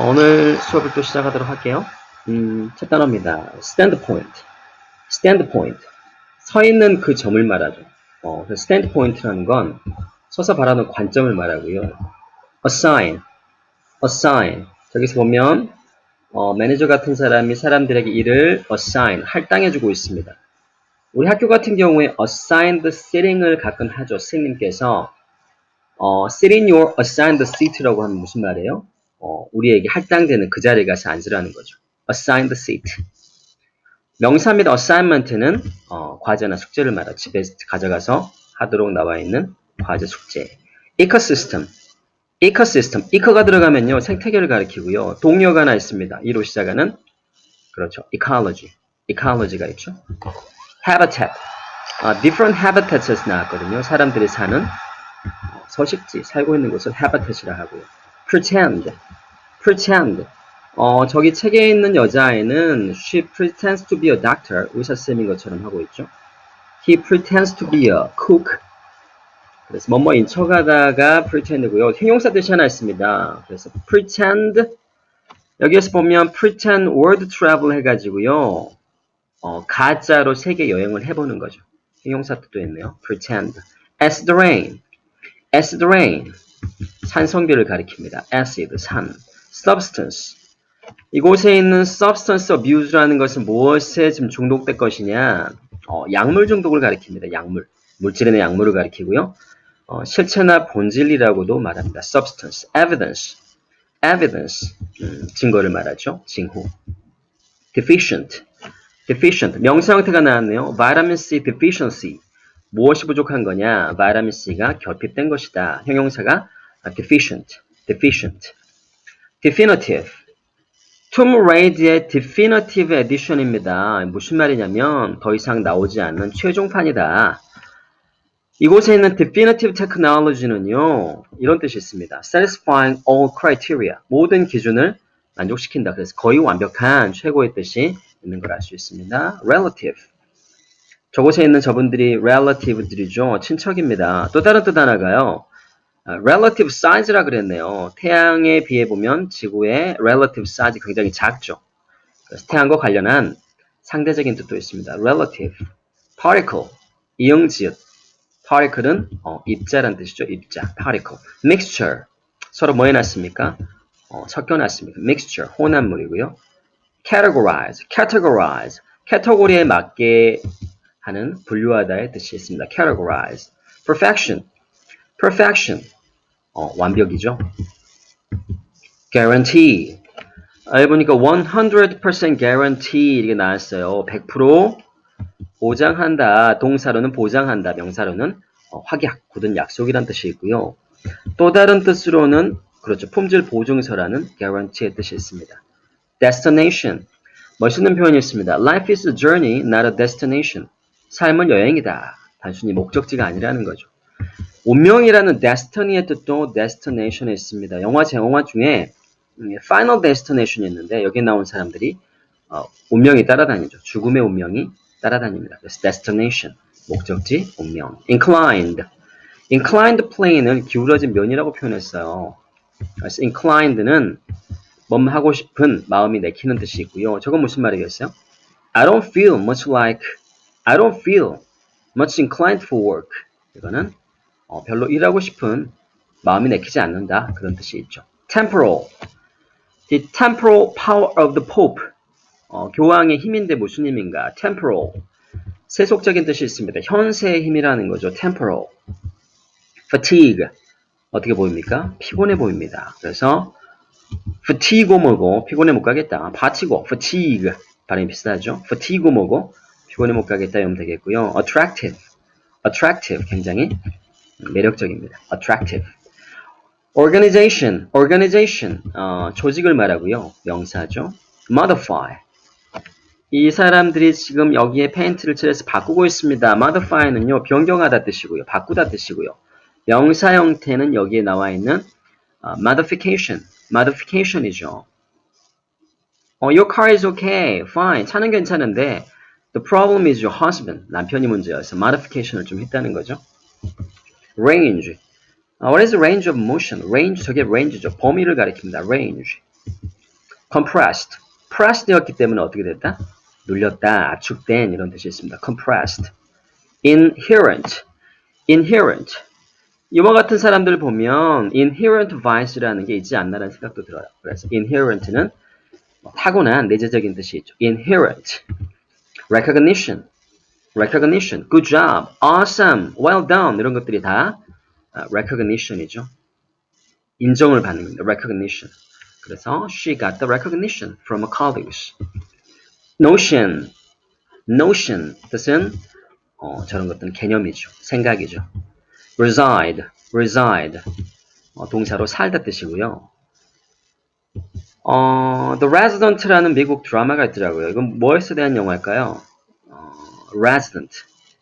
오늘 수업을 또 시작하도록 할게요. 음, 첫 단어입니다. standpoint. standpoint. 서 있는 그 점을 말하죠. 어, 그 standpoint라는 건 서서 바라는 관점을 말하고요. assign. assign. 저기서 보면 어, 매니저 같은 사람이 사람들에게 일을 assign, 할당해주고 있습니다. 우리 학교 같은 경우에 assigned sitting을 가끔 하죠. 선생님께서 어, sit in your assigned seat라고 하면 무슨 말이에요? 어, 우리에게 할당되는 그 자리에 가서 앉으라는 거죠. assigned seat. 명사입니다. assignment는 어, 과제나 숙제를 말하 집에 가져가서 하도록 나와 있는 과제 숙제. ecosystem. ecosystem. eco가 들어가면요. 생태계를 가리키고요. 동료가 하나 있습니다. 이로 시작하는 그렇죠. ecology. ecology가 있죠. habitat. 아, different habitat에서 나왔거든요. 사람들이 사는 서식지, 살고 있는 곳을 habitat이라 하고요. Pretend. pretend. 어, 저기 책에 있는 여자아이는 she pretends to be a doctor. 의사쌤인 것처럼 하고 있죠. he pretends to be a cook. 그래서 뭐뭐인 척하다가 pretend고요. 형용사 뜻이 하나 있습니다. 그래서 pretend 여기에서 보면 pretend word travel 해가지고요. 어, 가짜로 세계 여행을 해보는 거죠. 형용사 뜻도 있네요. pretend. as the rain. as the rain. 산성비를 가리킵니다. acid, 산. substance. 이곳에 있는 substance abuse라는 것은 무엇에 지금 중독될 것이냐? 어, 약물 중독을 가리킵니다. 약물. 물질의 약물을 가리키고요. 어, 실체나 본질이라고도 말합니다. substance, evidence, evidence, 음, 증거를 말하죠. 징후. deficient, deficient, 명사 형태가 나왔네요. vitamin C deficiency, 무엇이 부족한 거냐? vitamin C가 결핍된 것이다. 형용사가 deficient, deficient, definitive. Tomb Raider의 definitive edition입니다. 무슨 말이냐면 더 이상 나오지 않는 최종판이다. 이곳에 있는 definitive technology는요, 이런 뜻이 있습니다. satisfying all criteria. 모든 기준을 만족시킨다. 그래서 거의 완벽한 최고의 뜻이 있는 걸 알 수 있습니다. relative. 저곳에 있는 저분들이 relative들이죠. 친척입니다. 또 다른 뜻 하나가요. relative size라 그랬네요. 태양에 비해 보면 지구의 relative size 굉장히 작죠. 그래서 태양과 관련한 상대적인 뜻도 있습니다. relative. particle. 이응지읒. particle은 어, 입자란 뜻이죠. 입자. particle. mixture. 서로 뭐 해놨습니까? 어, 섞여놨습니까? mixture. 혼합물이고요. categorize. categorize. 카테고리에 맞게 하는 분류하다의 뜻이 있습니다. categorize. perfection. perfection. 어, 완벽이죠. guarantee. 아, 보니까 100% guarantee 이렇게 나왔어요. 100% 보장한다. 동사로는 보장한다. 명사로는 어, 확약, 굳은 약속이란 뜻이 있고요. 또 다른 뜻으로는 그렇죠. 품질 보증서라는 guarantee의 뜻이 있습니다. destination. 멋있는 표현이 있습니다. Life is a journey, not a destination. 삶은 여행이다. 단순히 목적지가 아니라는 거죠. 운명이라는 destiny의 뜻도 destination에 있습니다. 영화 제영화 중에 Final Destination이 있는데 여기 나온 사람들이 어, 운명이 따라다니죠. 죽음의 운명이 따라다닙니다. 그래서 destination, 목적지, 운명. inclined. inclined plane을 기울어진 면이라고 표현했어요. 그래서 inclined는 뭔 하고 싶은 마음이 내키는 뜻이 있고요. 저건 무슨 말이겠어요? I don't feel much like I don't feel much inclined for work. 이거는 어, 별로 일하고 싶은 마음이 내키지 않는다. 그런 뜻이 있죠. temporal. The temporal power of the pope. 어, 교황의 힘인데 무슨 힘인가? temporal. 세속적인 뜻이 있습니다. 현세의 힘이라는 거죠. temporal. fatigue. 어떻게 보입니까? 피곤해 보입니다. 그래서 fatigue 뭐고 피곤해 못 가겠다. 바치고 fatigue 발음이 비슷하죠. fatigue 뭐고 피곤해 못 가겠다 이러면 되겠고요. attractive. attractive 굉장히 매력적입니다. attractive. organization. organization 어, 조직을 말하고요. 명사죠. modify. 이 사람들이 지금 여기에 페인트를 칠해서 바꾸고 있습니다. modify는요. 변경하다 뜻이고요. 바꾸다 뜻이고요. 명사 형태는 여기에 나와 있는 어, modification. modification이죠. 어, your car is okay. fine. 차는 괜찮은데 the problem is your husband. 남편이 문제여서 modification을 좀 했다는 거죠. range. Uh, what is the range of motion? range 저게 range죠. 범위를 가리킵니다. range. compressed. pressed 되었기 때문에 어떻게 됐다? 눌렸다, 압축된 이런 뜻이 있습니다. compressed. inherent. inherent. 이와 같은 사람들 보면 inherent vice라는 게 있지 않나라는 생각도 들어요. 그래서 inherent는 뭐 타고난 내재적인 뜻이 있죠. inherent. Recognition. recognition. good job. awesome. well done. 이런 것들이 다 아, recognition이죠. 인정을 받는 겁니다. recognition. 그래서 she got the recognition from her colleagues. notion. notion 뜻은 어, 저런 것들은 개념이죠. 생각이죠. reside, reside 어, 동사로 살다 뜻이고요. 어, The Resident라는 미국 드라마가 있더라고요. 이건 무엇에 대한 영화일까요? 어, Resident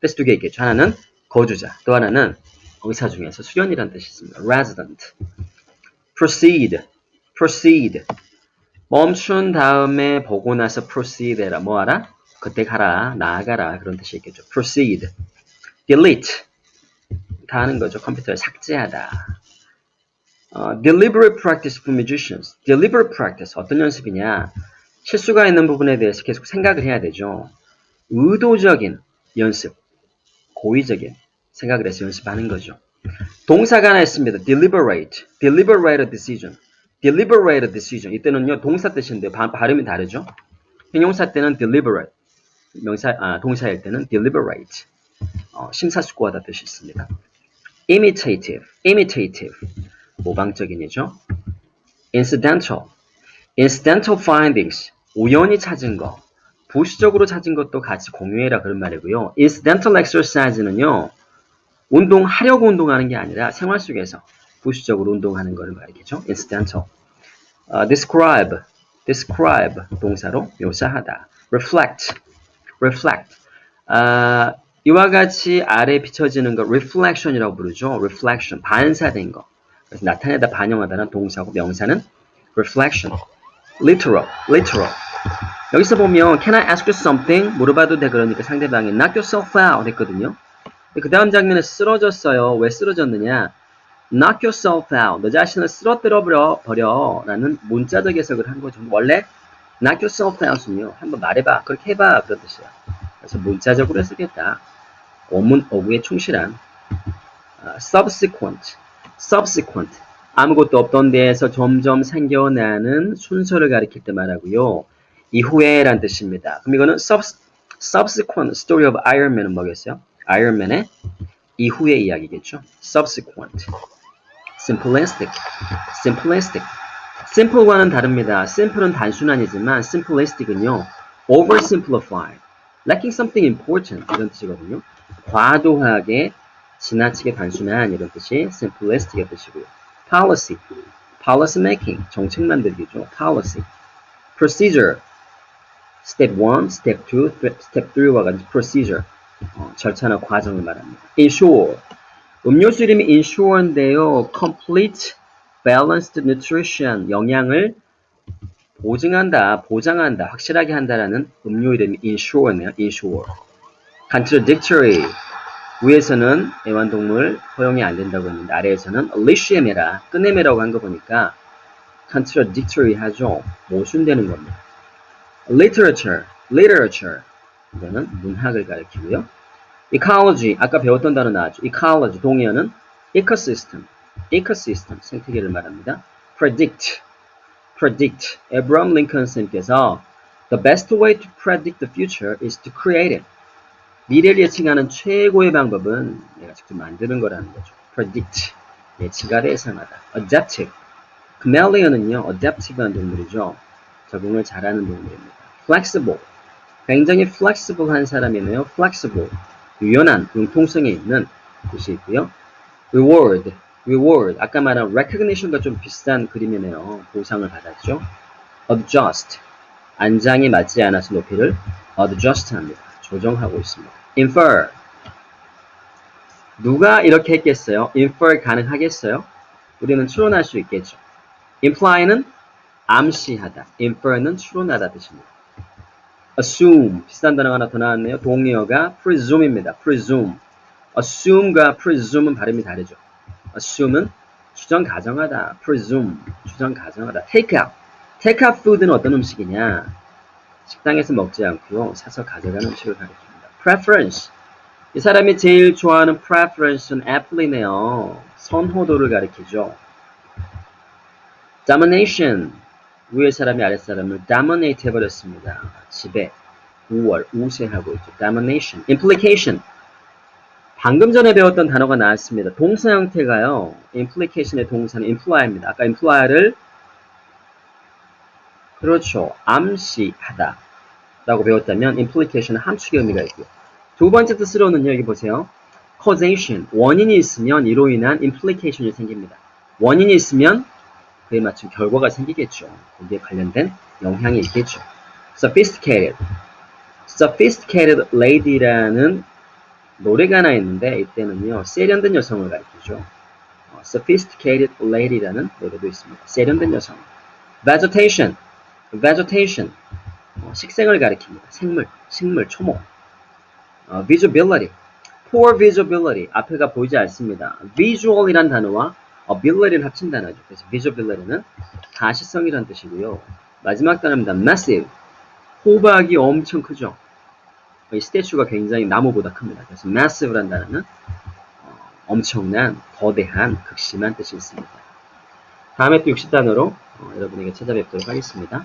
뜻두개 있겠죠. 하나는 거주자, 또 하나는 의사 중에서 수련이라는 뜻이 있습니다. Resident. Proceed, proceed. 멈춘 다음에 보고 나서 proceed 해라. 뭐 하라? 그때 가라, 나아가라 그런 뜻이 있겠죠. Proceed. Delete. 다 하는 거죠. 컴퓨터에 삭제하다. 어, deliberate practice for musicians. deliberate practice 어떤 연습이냐? 실수가 있는 부분에 대해서 계속 생각을 해야 되죠. 의도적인 연습, 고의적인 생각을 해서 연습하는 거죠. 동사가 하나 있습니다. deliberate, deliberate decision, deliberate decision. 이때는요 동사 뜻인데 바, 발음이 다르죠. 형용사 때는 deliberate, 명사 아, 동사일 때는 deliberate. 어, 심사숙고하다 뜻이 있습니다. imitative, imitative, 모방적인이죠. incidental, incidental findings, 우연히 찾은 거, 부수적으로 찾은 것도 같이 공유해라 그런 말이고요. incidental exercise는요, 운동하려고 운동하는 게 아니라 생활 속에서 부수적으로 운동하는 것을 말이겠죠. incidental. 어, describe, describe 동사로 묘사하다. reflect, reflect. 아, 이와 같이 아래 비춰지는 거 reflection이라고 부르죠. reflection, 반사된 거. 그래서 나타내다, 반영하다는 동사고 명사는 reflection. literal, literal. 여기서 보면 can I ask you something? 물어봐도 돼 그러니까 상대방이 knock yourself out 했거든요. 그 다음 장면에 쓰러졌어요. 왜 쓰러졌느냐? knock yourself out. 너 자신을 쓰러뜨려 버려, 버려. 라는 문자적 해석을 한 거죠. 원래 knock yourself out은요. 한번 말해봐. 그렇게 해봐. 그런 뜻이야. 그래서 문자적으로 쓰겠다. 어문, 어구에 충실한 아, subsequent, subsequent 아무것도 없던 데에서 점점 생겨나는 순서를 가리킬 때 말하고요. 이후에 란 뜻입니다. 그럼 이거는 sub, subsequent story of Iron Man은 뭐겠어요? Iron Man의 이후의 이야기겠죠. subsequent, simplistic, simplistic. simple과는 다릅니다. simple은 단순한이지만 simplistic은요. oversimplified, lacking something important 이런 뜻이거든요. 과도하게 지나치게 단순한 이런 뜻이 simplistic의 뜻이고요. policy, policy making, 정책 만들기죠. policy. procedure, step 1, step 2, step 3와 같은 procedure, 어, 절차나 과정을 말합니다. ensure, 음료수 이름이 ensure인데요. complete, balanced nutrition, 영양을 보증한다, 보장한다, 확실하게 한다라는 음료 이름이 ensure네요. ensure. contradictory, 위에서는 애완동물 허용이 안 된다고 했는데 아래에서는 리시에메라 끝내매라고 한 거 보니까 contradictory 하죠. 모순되는 겁니다. literature, literature 이거는 문학을 가리키고요. ecology 아까 배웠던 단어 나왔죠. ecology 동의어는 ecosystem, ecosystem 생태계를 말합니다. predict, predict 에브람 링컨 선생님께서 the best way to predict the future is to create it. 미래를 예측하는 최고의 방법은 내가 직접 만드는 거라는 거죠. predict, 예측하다, 예상하다. adaptive, chameleon은요, adaptive한 동물이죠. 적응을 잘하는 동물입니다. flexible, 굉장히 flexible한 사람이네요. flexible, 유연한, 융통성이 있는 뜻이 있고요. reward, reward, 아까 말한 recognition과 좀 비슷한 그림이네요. 보상을 받았죠. adjust, 안장이 맞지 않아서 높이를 adjust 합니다. 조정하고 있습니다. infer. 누가 이렇게 했겠어요? infer 가능하겠어요? 우리는 추론할 수 있겠죠. imply는 암시하다. infer는 추론하다 뜻입니다. assume. 비슷한 단어가 하나 더 나왔네요. 동의어가 presume입니다. presume. assume과 presume은 발음이 다르죠. assume은 추정 가정하다. presume. 추정 가정하다. take out. take out food는 어떤 음식이냐? 식당에서 먹지 않고요. 사서 가져가는 음식을 가리킵니다. preference. 이 사람이 제일 좋아하는 preference는 애플이네요. 선호도를 가리키죠. domination. 위의 사람이 아랫 사람을 dominate 해버렸습니다. 지배, 우월, 우세하고 있죠. domination. implication. 방금 전에 배웠던 단어가 나왔습니다. 동사 형태가요. implication의 동사는 imply입니다. 아까 imply를 그렇죠. 암시하다 라고 배웠다면 implication은 함축의 의미가 있고요. 두 번째 뜻으로는요. 여기 보세요. causation. 원인이 있으면 이로 인한 implication이 생깁니다. 원인이 있으면 그에 맞춘 결과가 생기겠죠. 거기에 관련된 영향이 있겠죠. sophisticated. sophisticated lady라는 노래가 하나 있는데 이때는요. 세련된 여성을 가리키죠. 어, sophisticated lady라는 노래도 있습니다. 세련된 여성. vegetation. Vegetation. 어, 식생을 가리킵니다. 생물, 식물, 초목. 어, visibility. poor visibility. 앞에가 보이지 않습니다. visual이란 단어와 ability를 합친 단어죠. 그래서 visibility는 가시성이란 뜻이고요. 마지막 단어입니다. massive. 호박이 엄청 크죠. 이 스태츄가 굉장히 나무보다 큽니다. 그래서 massive란 단어는 어, 엄청난, 거대한, 극심한 뜻이 있습니다. 다음에 또 60단어로 여러분에게 찾아뵙도록 하겠습니다.